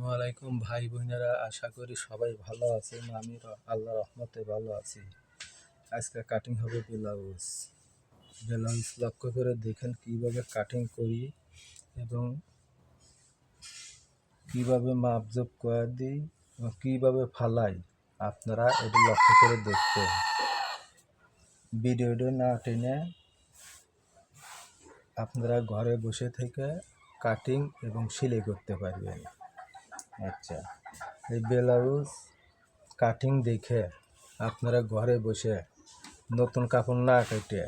আসসালামু আলাইকুম ভাই বোনেরা, আশা করি সবাই ভালো আছেন। আমি আল্লাহ রহমতে ভালো আছি। আজকে কাটিং হবে ব্লাউজ। ব্লাউজ লক্ষ্য করে দেখেন কীভাবে কাটিং করি এবং কীভাবে মাপজোপ করে দিই এবং কীভাবে ফালাই। আপনারা এটি লক্ষ্য করে দেখবেন। ভিডিওটা না টেনে আপনারা ঘরে বসে থেকে কাটিং এবং সেলাই করতে পারবেন। আচ্ছা। এই ব্লাউজ কাটিং দেখে আপনারা ঘরে বসে নতুন কাপড় না কেটে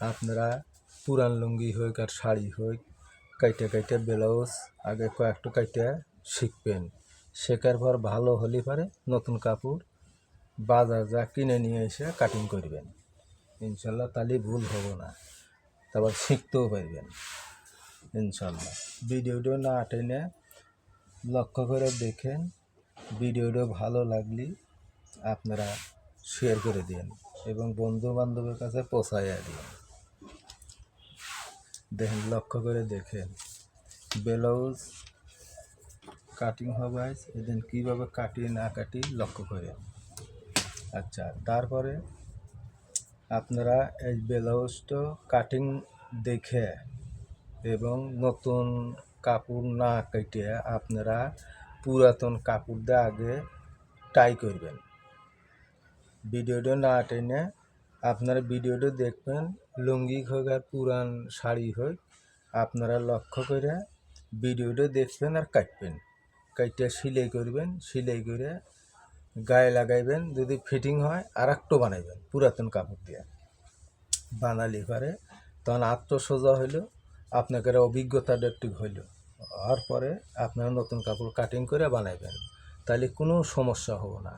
আপনারা পুরান লুঙ্গি হোক আর শাড়ি হোক কাইটে কাইটে ব্লাউজ আগে কয়েকটু কাইটে শিখবেন। শেখার পর ভালো হলে পারে নতুন কাপড় বাজার যা কিনে নিয়ে এসে কাটিং করবেন। ইনশাল্লাহ তাহলে ভুল হব না। তারপর শিখতেও পারবেন। ইনশাল্লাহ। ভিডিওটিও না টেনে লক্ষ্য করে দেখেন ভিডিওটা ভালো লাগলে আপনারা শেয়ার করে দিন এবং বন্ধু বান্ধবের কাছে পৌঁছাইয়া দিন। দেখেন, লক্ষ্য করে দেখেন ব্লাউজ কাটিং হবে এদিন কীভাবে কাটি না কাটি লক্ষ্য করে আচ্ছা তারপরে আপনারা এই ব্লাউজটা কাটিং দেখে এবং নতুন কাপড় না কেটে আপনারা পুরাতন কাপড় দিয়ে আগে টাই করবেন। ভিডিওটা না টেনে আপনারা ভিডিওটা দেখবেন লুঙ্গি হোক আর পুরান শাড়ি হোক, আপনারা লক্ষ্য করে ভিডিওটা দেখবেন আর কাটবেন। কাইটে সিলাই করবেন, সিলাই করে গায়ে লাগাইবেন, যদি ফিটিং হয় আর একটু বানাইবেন পুরাতন কাপড় দিয়ে। বানালি পারে তখন আত্মসোজা হইল। আপনাকে অভিজ্ঞতাটা একটু হইল। হওয়ার পরে আপনারা নতুন কাপড় কাটিং করে বানাইবেন। তাহলে কোনো সমস্যা হবে না,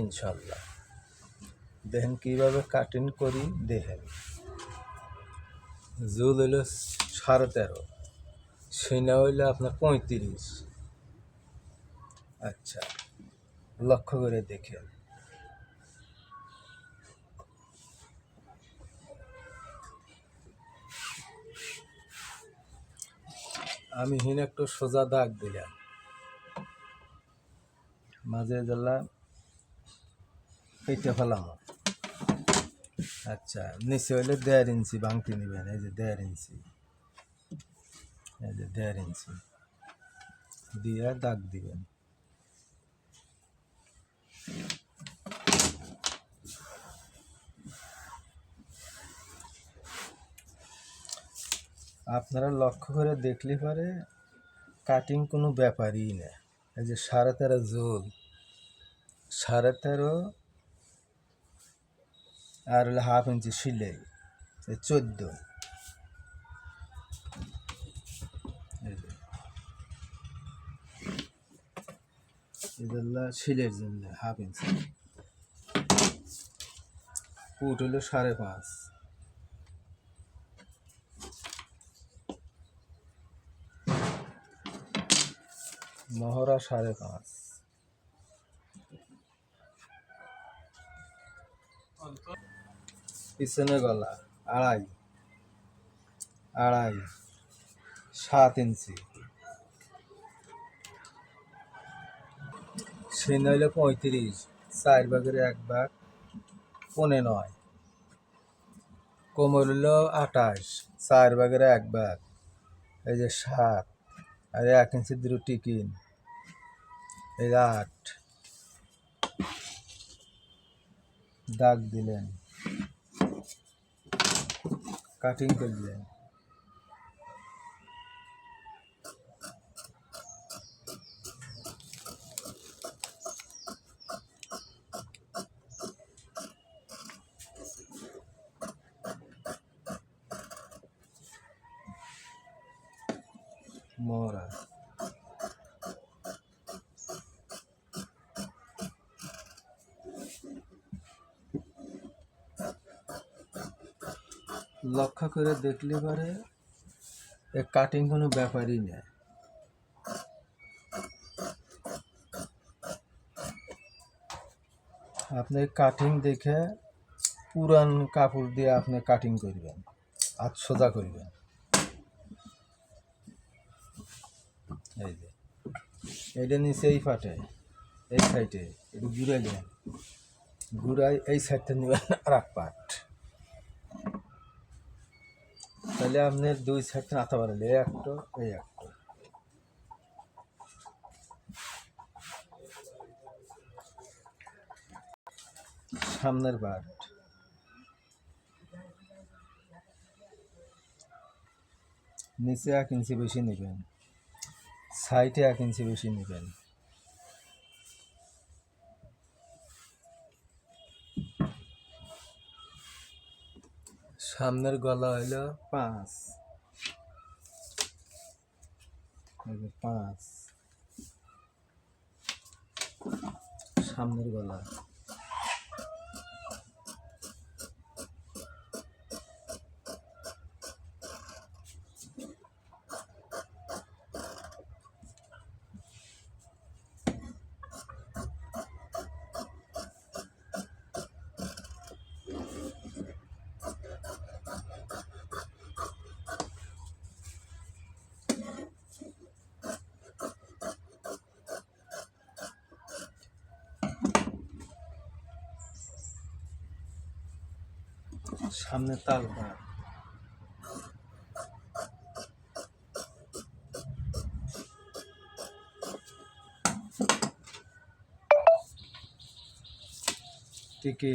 ইনশাল্লাহ। দেখেন কীভাবে কাটিং করি, দেখেন। জুল হইল সাড়ে তেরো, সেনা হইলে আপনার পঁয়ত্রিশ। আচ্ছা লক্ষ্য করে দেখেন। আমি হিন একটু সোজা দাগ দিলাম। মাঝে দিলাম, কেটে ফেলাম। আচ্ছা নিচে হইলে দেড় ইঞ্চি ভাঙতে নেবেন, এই যে দেড় ইঞ্চি। এই যে দেড় ইঞ্চি। দিয়ে দাগ দিবেন। আপনারা লক্ষ্য করে দেখলে পরে কাটিং কোনো ব্যাপারই না। এই যে সাড়ে তেরো জোল সাড়ে তেরো আর হলো হাফ ইঞ্চি সিলাই চোদ্দ। সিলের জন্য হাফ ইঞ্চি ফুট হলো সাড়ে পাঁচ। মহড়া সাড়ে পাঁচ। পিছনে গলা, আড়াই। আড়াই, সাত ইঞ্চি। সে নইলে পঁয়ত্রিশ, চার ভাগের এক ভাগ পনে নয়। কোমর হলো আঠাশ, চার ভাগের এক ভাগ, এই যে সাত, আর এক ইঞ্চি দুটো টিকিন। এই যে আট দাগ দিলেন। কাটিং করলেন। মোরা লক্ষ্য করে দেখলে পারে এ কাটিং কোনো ব্যাপারই না। আপনি কাটিং দেখে পুরান কাপড় দিয়ে আপনি কাটিং করবেন, হাত সোজা করবেন। এই যে, এটা নিচে এই পাটে, এই সাইডে একটু ঘুরাই দেন ঘুরাই এই সাইডটা নেবেন আর এক পাট। তাহলে আপনি দুই সাইডটা নাতে পারেন এই একটা এই একটা। সামনের পাট নিচে এক ইঞ্চি বেশি নেবেন, সাইডে এক ইঞ্চি বেশি নেবেন। সামনের গলা হইল পাঁচ। পাঁচ। সামনের গলা। সামনে তাল পাট টিকি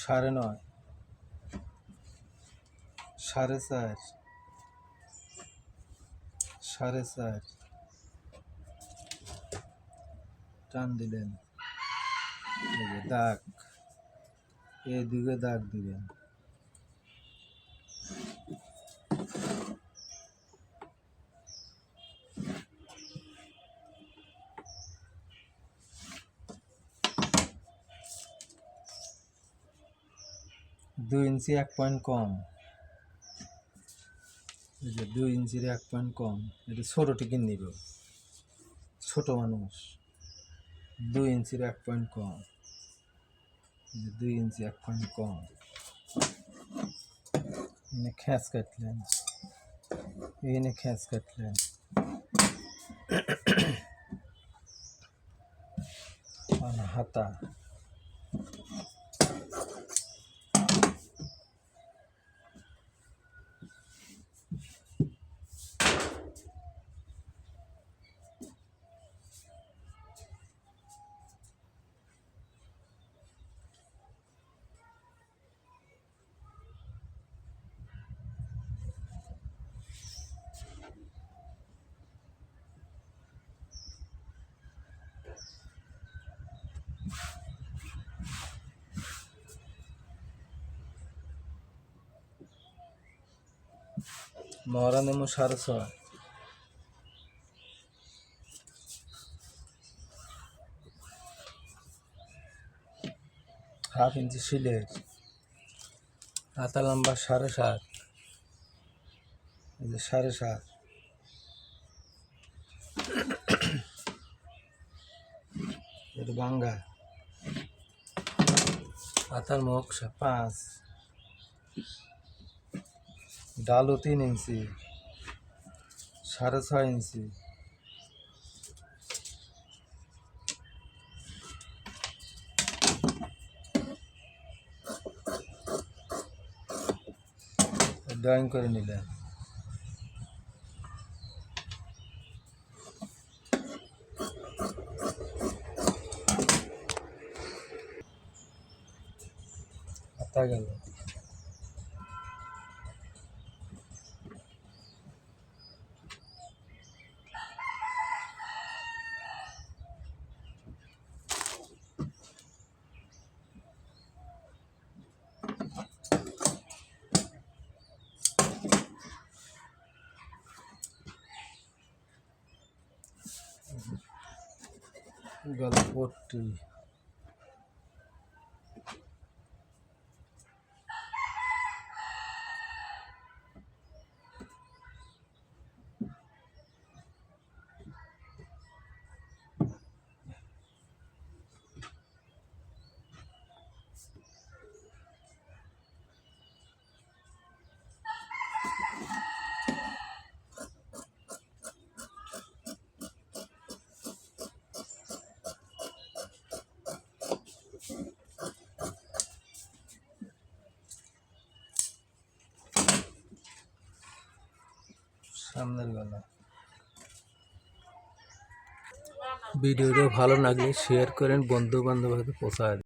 সাড়ে নয় সাড়ে চার সাড়ে চার। টান দিলেন। এই যে দাগ দিবেন দুই ইঞ্চি এক পয়েন্ট কম। এই যে দুই ইঞ্চির এক পয়েন্ট কম, এটা ছোটো টিকিট নিব। ছোট মানুষ। দুই ইঞ্চির এক পয়েন্ট কম। দুই ইঞ্চি এক পয়েন্ট কম এখানে খ্যাঁচ কাটলেন এখানে খ্যাঁচ কাটলেন আর হাতা মরা নেমু সাড়ে ছয় হাফ ইঞ্চি শিলের হাতা লম্বা সাড়ে সাত। সাড়ে সাত। এটা বাঙ্গা। হাতার মুখ পাঁচ। ডালও তিন ইঞ্চি সাড়ে ছয় ইঞ্চি। ড্রয়িং করে নিলেন হাতা গেল। গল্পটি। সামনের গলা ভিডিওটা ভালো লাগলে শেয়ার করেন বন্ধু বান্ধবকে প্রচার।